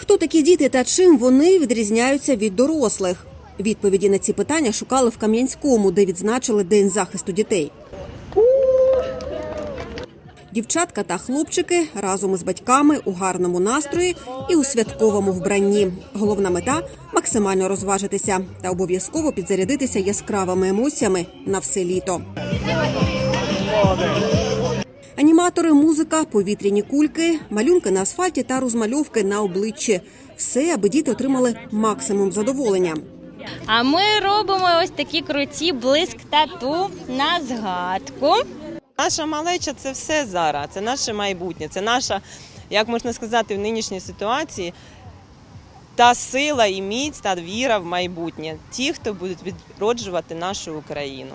Хто такі діти та чим вони відрізняються від дорослих? Відповіді на ці питання шукали в Кам'янському, де відзначили День захисту дітей. Дівчатка та хлопчики разом із батьками у гарному настрої і у святковому вбранні. Головна мета максимально розважитися та обов'язково підзарядитися яскравими емоціями на все літо. Аніматори, музика, повітряні кульки, малюнки на асфальті та розмальовки на обличчі. Все, аби діти отримали максимум задоволення. А ми робимо ось такі круті блиск тату на згадку. Наша малеча це все зараз, це наше майбутнє, це наша, як можна сказати, в нинішній ситуації та сила і міць, та віра в майбутнє. Ті, хто будуть відроджувати нашу Україну.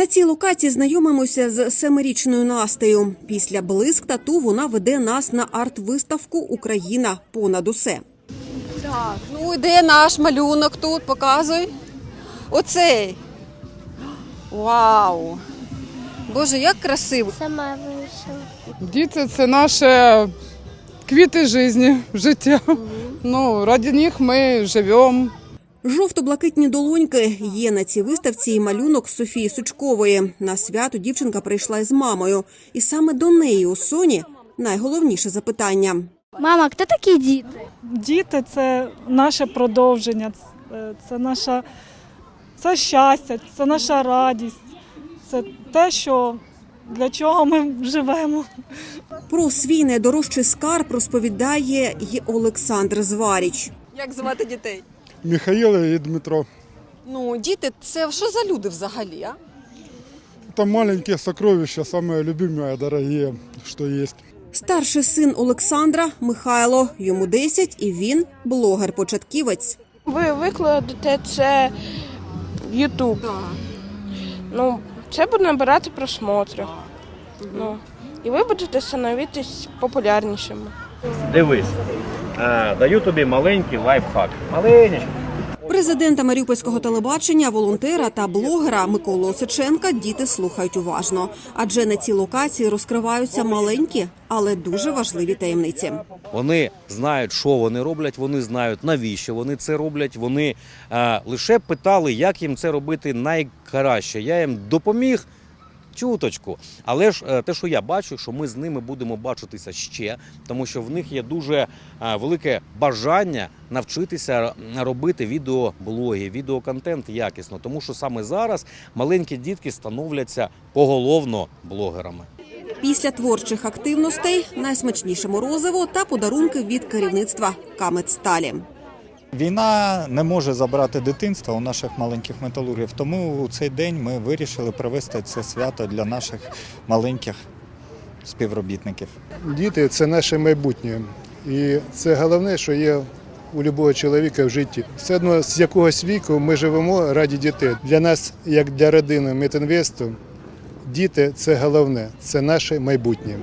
На цій локації знайомимося з семирічною Настею. Після блиск тату вона веде нас на арт-виставку Україна понад усе. Так, ну де наш малюнок тут? Показуй. Оцей. Вау! Боже, як красиво! Сама вийшла. Діти це наше квіти життя, життя. Ну, раді них ми живемо. Жовто-блакитні долоньки є на цій виставці і малюнок Софії Сучкової. На свято дівчинка прийшла із мамою, і саме до неї у Соні найголовніше запитання. Мама, хто такі діти? Діти це наше продовження, це- це наша це щастя, це наша радість, це те, що для чого ми живемо. Про свій найдорожчий скарб розповідає й Олександр Зваріч. Як звати дітей? Михаил и Дмитро. Ну, діти, це що за люди взагалі? А? Это маленькие сокровища, самые любимые, дорогие, что есть. Старший син Олександра Михайло. Йому 10 і він блогер-початківець. Ви викладете це в YouTube. Ну, це буде набирати просмотри. Ну, і ви будете становитись популярнішими. Дивись, е, даю тобі маленький лайфхак. Маленький. Президента Маріупольського телебачення, волонтера та блогера Миколу Осиченка діти слухають уважно, адже на цій локації розкриваються маленькі, але дуже важливі таємниці. Вони знають, що вони роблять, вони знають, навіщо вони це роблять. Вони е, лише питали, як їм це робити найкраще. Я їм допоміг. Чуточку, але ж е, те, що я бачу, що ми з ними будемо бачитися ще, тому що в них є дуже е, велике бажання навчитися робити відеоблоги, відеоконтент якісно, тому що саме зараз маленькі дітки становляться поголовно блогерами. Після творчих активностей найсмачніше морозиво та подарунки від керівництва Камедсталі. Війна не може забрати дитинства у наших маленьких металургів, тому у цей день ми вирішили провести це свято для наших маленьких співробітників. Діти це наше майбутнє. І це головне, що є у будь-якого чоловіка в житті. Все одно з якогось віку ми живемо раді дітей. Для нас, як для родини Метінвесту, діти це головне, це наше майбутнє.